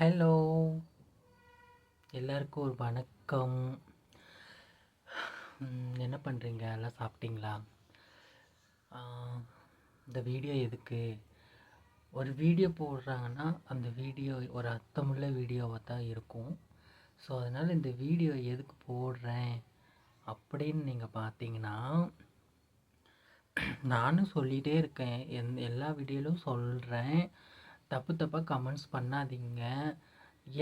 Hello எல்லாருக்கும் ஒரு வணக்கம். என்ன பண்ணுறீங்க எல்லாம் சாப்பிட்டீங்களா? இந்த வீடியோ எதுக்கு? ஒரு வீடியோ போடுறாங்கன்னா அந்த வீடியோ ஒரு அர்த்தமுள்ள வீடியோவாக தான் இருக்கும். ஸோ அதனால் இந்த வீடியோ எதுக்கு போடுறேன் அப்படின்னு நீங்கள் பார்த்தீங்கன்னா நானும் சொல்லிகிட்டே இருக்கேன். எந் எல்லா வீடியோலையும் சொல்கிறேன் தப்பு தப்பாக கமெண்ட்ஸ் பண்ணாதீங்க.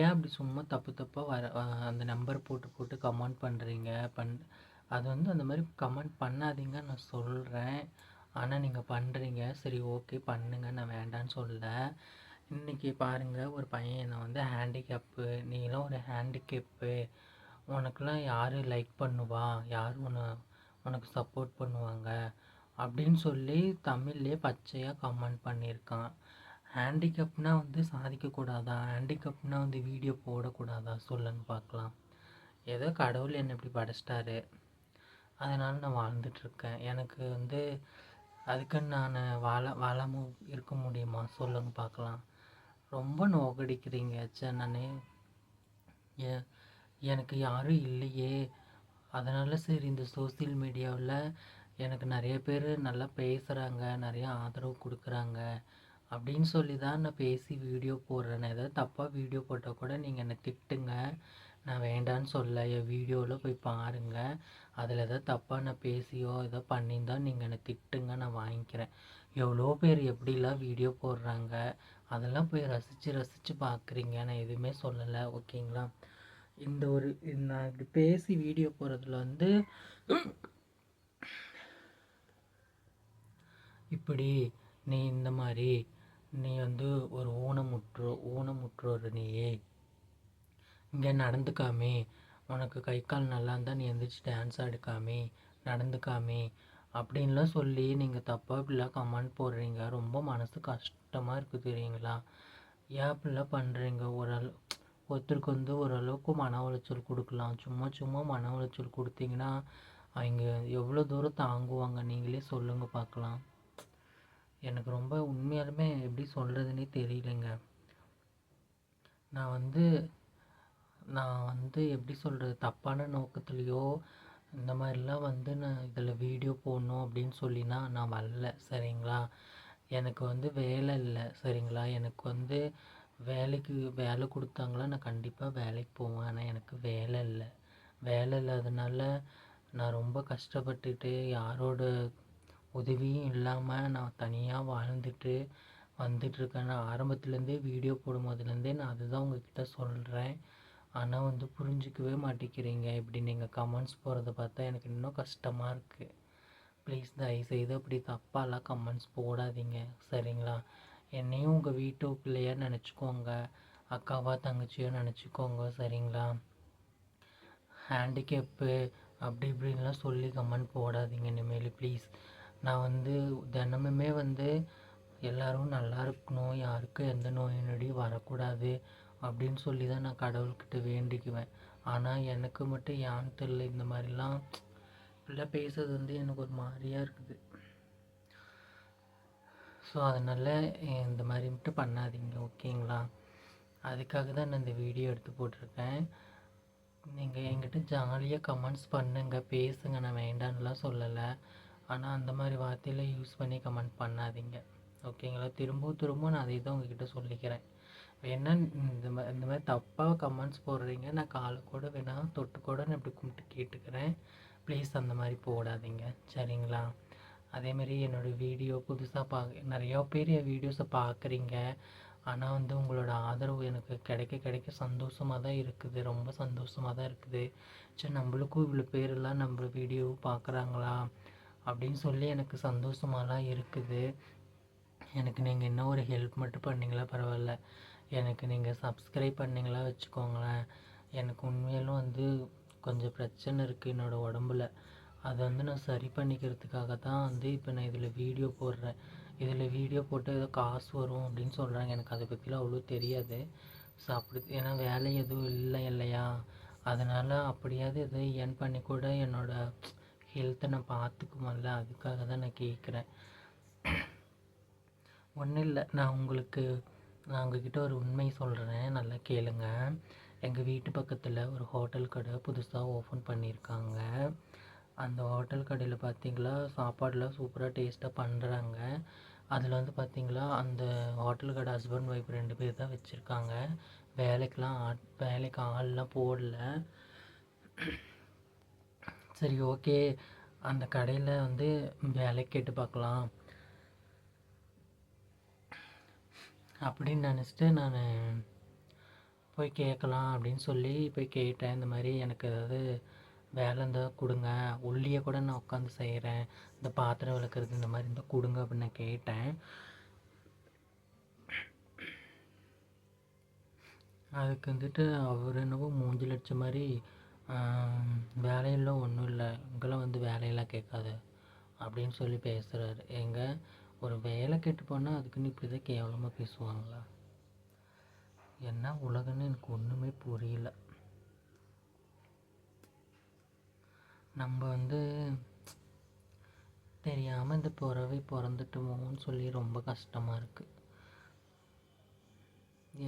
ஏன் அப்படி சும்மா தப்பு தப்பாக வர அந்த நம்பர் போட்டு போட்டு கமெண்ட் பண்ணுறீங்க பண் அது வந்து அந்த மாதிரி கமெண்ட் பண்ணாதீங்க நான் சொல்கிறேன் ஆனால் நீங்கள் பண்ணுறீங்க சரி ஓகே பண்ணுங்க. நான் வேண்டான்னு சொல்லலை இன்றைக்கி பாருங்கள் ஒரு பையன் என்னை வந்து ஹேண்டிகேப்பு நீலாம் ஒரு ஹேண்டிகேப்பு உனக்கெலாம் யார் லைக் பண்ணுவா? யார் உன்னை உனக்கு சப்போர்ட் பண்ணுவாங்க? அப்படின்னு சொல்லி தமிழ்லேயே பச்சையாக கமெண்ட் பண்ணியிருக்கான். ஹேண்டிகேப்னா வந்து சாதிக்கக்கூடாதா? ஹேண்டிகேப்னா வந்து வீடியோ போடக்கூடாதா? சொல்லுன்னு பார்க்கலாம். ஏதோ கடவுள் என்னை இப்படி படைச்சிட்டாரு. அதனால் நான் வாழ்ந்துட்டுருக்கேன். எனக்கு வந்து அதுக்குன்னு நான் வாழ வாழாமல் இருக்க முடியுமா? சொல்லுங்க பார்க்கலாம். ரொம்ப நோக்கடிக்கிறீங்க சே நான் ஏ எனக்கு யாரும் இல்லையே. அதனால் சரி இந்த சோஷியல் மீடியாவில் எனக்கு நிறைய பேர் நல்லா பேசுகிறாங்க நிறைய ஆதரவு கொடுக்குறாங்க. அப்படின்னு சொல்லி தான் நான் பேசி வீடியோ போடுறேன். ஏதாவது தப்பாக வீடியோ போட்டால் கூட நீங்கள் என்னை திட்டுங்க. நான் வேண்டான்னு சொல்ல என் வீடியோவில் போய் பாருங்கள் அதில் ஏதாவது தப்பாக நான் பேசியோ ஏதோ பண்ணியிருந்தா நீங்கள் என்னை திட்டுங்க நான் வாங்கிக்கிறேன். எவ்வளோ பேர் எப்படிலாம் வீடியோ போடுறாங்க? அதெல்லாம் போய் ரசித்து ரசித்து பார்க்குறீங்க நான் எதுவுமே சொல்லலை. ஓகேங்களா? இந்த ஒரு நான் இப்படி பேசி வீடியோ போடுறதுல வந்து இப்படி நீ இந்த மாதிரி நீ வந்து ஒரு ஊனமுற்றோ ஊனமுற்றோர் நீயே. இங்கே நடந்துக்காமே. உனக்கு கை கால் நல்லா இருந்தால் நீ எந்திரிச்சு டான்ஸ் ஆடுக்காமே. நடந்துக்காமே. அப்படின்லாம் சொல்லி நீங்கள் தப்பாக இப்படிலாம் கமெண்ட் போடுறீங்க. ரொம்ப மனசு கஷ்டமாக இருக்குது தெரியுங்களா? ஏன் இப்படிலாம் பண்ணுறீங்க ஓரளவு ஒருத்தருக்கு வந்து ஓரளவுக்கு மன உளைச்சல் கொடுக்கலாம். சும்மா சும்மா மன உளைச்சல் கொடுத்தீங்கன்னா அவங்க எவ்வளோ தூரம் தாங்குவாங்க? நீங்களே சொல்லுங்கள் பார்க்கலாம். எனக்கு ரொம்ப உண்மையாலுமே எப்படி சொல்கிறதுனே தெரியலைங்க. நான் வந்து நான் வந்து எப்படி சொல்கிறது தப்பான நோக்கத்துலேயோ இந்த மாதிரிலாம் வந்து நான் இதில் வீடியோ போடணும் அப்படின்னு சொல்லினா நான் வரல சரிங்களா? எனக்கு வந்து வேலை இல்லை சரிங்களா? எனக்கு வந்து வேலைக்கு வேலை கொடுத்தாங்களா நான் கண்டிப்பாக வேலைக்கு போவேன். ஆனால் எனக்கு வேலை இல்லை. வேலை இல்லாதனால நான் ரொம்ப கஷ்டப்பட்டுட்டு யாரோட உதவியும் இல்லாமல் நான் தனியாக வாழ்ந்துட்டு வந்துட்டுருக்கேன். நான் ஆரம்பத்துலேருந்தே வீடியோ போடும்போதுலேருந்தே நான் அதுதான் உங்ககிட்ட சொல்கிறேன் ஆனால் வந்து புரிஞ்சிக்கவே மாட்டேங்கிறீங்க. இப்படி நீங்கள் கமெண்ட்ஸ் போகிறத பார்த்தா எனக்கு இன்னும் கஷ்டமாக இருக்குது ப்ளீஸ் தயவுசெய்து அப்படி தப்பாலாம் கமெண்ட்ஸ் போடாதீங்க. சரிங்களா? என்னையும் உங்கள் வீட்டு பிள்ளையா நினச்சிக்கோங்க. அக்காவா தங்கச்சியோ நினச்சிக்கோங்க. சரிங்களா? ஹேண்டிகேப்பு அப்படி இப்படின்லாம் சொல்லி கமெண்ட் போடாதீங்க இனிமேல். ப்ளீஸ் நான் வந்து தினமுமே வந்து எல்லோரும் நல்லா இருக்கணும் யாருக்கும் எந்த நோய் நொடியும் வரக்கூடாது அப்படின்னு சொல்லி தான் நான் கடவுள்கிட்ட வேண்டிக்குவேன். ஆனால் எனக்கு மட்டும் ஏன்னு தெரில இந்த மாதிரிலாம் இப்படிலாம் பேசுறது வந்து எனக்கு ஒரு மாதிரியாக இருக்குது. ஸோ அதனால் இந்த மாதிரி மட்டும் பண்ணாதீங்க ஓகேங்களா? அதுக்காக தான் நான் இந்த வீடியோ எடுத்து போட்டிருக்கேன். நீங்கள் என்கிட்ட ஜாலியாக கமெண்ட்ஸ் பண்ணுங்க பேசுங்க நான் வேண்டான்லாம் சொல்லலை. ஆனால் அந்த மாதிரி வார்த்தையில் யூஸ் பண்ணி கமெண்ட் பண்ணாதீங்க. ஓகேங்களா திரும்பவும் திரும்பவும் நான் அதை தான் உங்ககிட்ட சொல்லிக்கிறேன். வேணா இந்த மாதிரி இந்த மாதிரி தப்பாக கமெண்ட்ஸ் போடுறீங்க நான் காலை கூட வேணா தொட்டு கூட நான் இப்படி கும்பிட்டு கேட்டுக்கிறேன். ப்ளீஸ் அந்த மாதிரி போடாதீங்க. சரிங்களா? அதேமாரி என்னோடய வீடியோ புதுசாக பார்க்க நிறையா பேர் என் வீடியோஸை பார்க்குறீங்க ஆனால் வந்து உங்களோட ஆதரவு எனக்கு கிடைக்க கிடைக்க சந்தோஷமாக தான் இருக்குது. ரொம்ப சந்தோஷமாக தான் இருக்குது. சரி நம்மளுக்கும் இவ்வளோ பேரெல்லாம் நம்ம வீடியோ பார்க்குறாங்களா அப்படின்னு சொல்லி எனக்கு சந்தோஷமாலாம் இருக்குது. எனக்கு நீங்கள் இன்னும் ஒரு ஹெல்ப் மட்டும் பண்ணீங்களா பரவாயில்ல. எனக்கு நீங்கள் சப்ஸ்கிரைப் பண்ணீங்களா வச்சுக்கோங்களேன். எனக்கு உண்மையிலும் வந்து கொஞ்சம் பிரச்சனை இருக்குது என்னோடய உடம்புல. அதை வந்து நான் சரி பண்ணிக்கிறதுக்காக தான் வந்து இப்போ நான் இதில் வீடியோ போடுறேன். இதில் வீடியோ போட்டு ஏதோ காசு வரும் அப்படின்னு சொல்கிறாங்க எனக்கு அதை பற்றிலாம் அவ்வளோ தெரியாது. ஸோ அப்படி ஏன்னா வேலை எதுவும் இல்லை இல்லையா? அதனால் அப்படியாவது எதை ஏர்ன் பண்ணி கூட என்னோடய ஹெல்த்தை நான் பார்த்துக்குமல்ல அதுக்காக தான் நான் கேட்குறேன். ஒன்றும் இல்லை நான் உங்களுக்கு நான் உங்ககிட்ட ஒரு உண்மை சொல்கிறேன் நல்லா கேளுங்க. எங்கள் வீட்டு பக்கத்தில் ஒரு ஹோட்டல் கடை புதுசாக ஓப்பன் பண்ணியிருக்காங்க. அந்த ஹோட்டல் கடையில் பார்த்தீங்களா சாப்பாடெலாம் சூப்பராக டேஸ்ட்டாக பண்ணுறாங்க அதில் வந்து பார்த்தீங்களா அந்த ஹோட்டல் கடை ஹஸ்பண்ட் ஒய்ஃப் ரெண்டு பேர் தான் வச்சுருக்காங்க. வேலைக்கெலாம் ஆட் வேலைக்கு ஆள்லாம் போடல. சரி ஓகே. அந்த கடையில் வந்து வேலை கேட்டு பார்க்கலாம். அப்படின்னு நினச்சிட்டு நான் போய் கேட்கலாம் அப்படின்னு சொல்லி போய் கேட்டேன். இந்த மாதிரி எனக்கு ஏதாவது வேலை இருந்தால் கொடுங்க. உள்ளியே கூட நான் உட்காந்து செய்கிறேன் இந்த பாத்திரம் விளக்குறது இந்த மாதிரி இருந்தால் கொடுங்க அப்படின்னு நான் கேட்டேன். அதுக்கு வந்துட்டு அவர் என்னவோ மூஞ்சில் அடிச்ச மாதிரி வேலையெல்லாம் ஒன்றும் இல்லை. இங்கெல்லாம் வந்து வேலையெல்லாம் கேட்காது. அப்படின்னு சொல்லி பேசுகிறாரு எங்க ஒரு வேலை கெட்டு போனால் அதுக்குன்னு இப்படி தான் கேவலமாக பேசுவாங்களா? என்ன உலகன்னு எனக்கு ஒன்றுமே புரியல. நம்ம வந்து தெரியாமல் இந்த பிறவை பிறந்துட்டோமோன்னு சொல்லி ரொம்ப கஷ்டமாக இருக்குது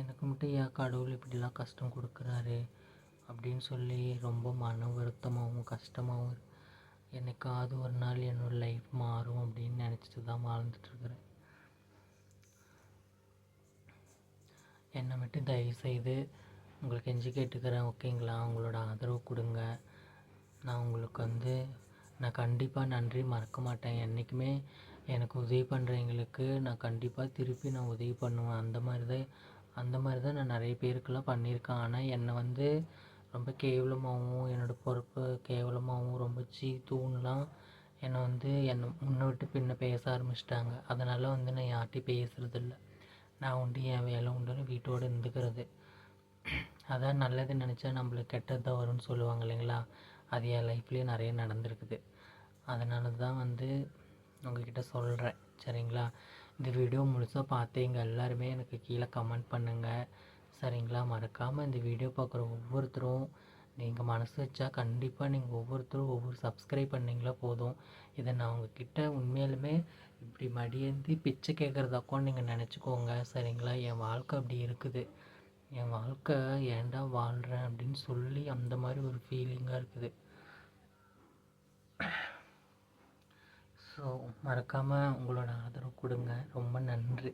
எனக்கு மட்டும் ஏன் கடவுள் இப்படிலாம் கஷ்டம் கொடுக்குறாரு? அப்படின்னு சொல்லி ரொம்ப மன வருத்தமாகவும் கஷ்டமாகவும் என்னைக்காவது ஒரு நாள் என்னோடய லைஃப் மாறும் அப்படின்னு நினச்சிட்டு தான் வாழ்ந்துட்டுருக்குறேன் என்னை மட்டும் தயவுசெய்து உங்களுக்கு கெஞ்சி கேட்டுக்கிறேன் ஓகேங்களா உங்களோட ஆதரவு கொடுங்க. நான் உங்களுக்கு வந்து நான் கண்டிப்பாக நன்றி மறக்க மாட்டேன். என்றைக்குமே எனக்கு உதவி பண்ணுறவங்களுக்கு நான் கண்டிப்பாக திருப்பி நான் உதவி பண்ணுவேன். அந்த மாதிரி தான் அந்த மாதிரி தான் நான் நிறைய பேருக்கெல்லாம் பண்ணியிருக்கேன். ஆனால் என்னை வந்து ரொம்ப கேவலமாகவும் என்னோடய பொறுப்பை கேவலமாகவும் ரொம்ப சீ தூண்லாம் என்னை வந்து என்னை முன்ன விட்டு பின்ன பேச ஆரம்பிச்சிட்டாங்க. அதனால் வந்து நான் யார்கிட்டையும் பேசுகிறதில்ல நான் உண்டு என் வேலை உண்டுன்னு வீட்டோடு இருந்துக்கிறது. அதான் நல்லது நினச்சா நம்மளுக்கு கெட்டது தான் வரும்னு சொல்லுவாங்க இல்லைங்களா? அது என் லைஃப்லேயும் நிறைய நடந்திருக்குது. அதனால தான் வந்து உங்ககிட்ட சொல்கிறேன் சரிங்களா? இந்த வீடியோ முழுசாக பார்த்தீங்க. எல்லாருமே எனக்கு கீழே கமெண்ட் பண்ணுங்கள் சரிங்களா? மறக்காமல் இந்த வீடியோ பார்க்குற ஒவ்வொருத்தரும் நீங்கள் மனசு வச்சா கண்டிப்பாக நீங்கள் ஒவ்வொருத்தரும் ஒவ்வொரு சப்ஸ்கிரைப் பண்ணிங்களா போதும். இதை நான் உங்ககிட்ட உண்மையிலுமே இப்படி மடியேந்தி பிச்சை கேட்குறதாக்கும் நீங்கள் நினச்சிக்கோங்க. சரிங்களா? என் வாழ்க்கை அப்படி இருக்குது. என் வாழ்க்கை ஏன்டா வாழ்கிறேன் அப்படின்னு சொல்லி அந்த மாதிரி ஒரு ஃபீலிங்காக இருக்குது. ஸோ மறக்காமல் உங்களோட ஆதரவு கொடுங்க. ரொம்ப நன்றி.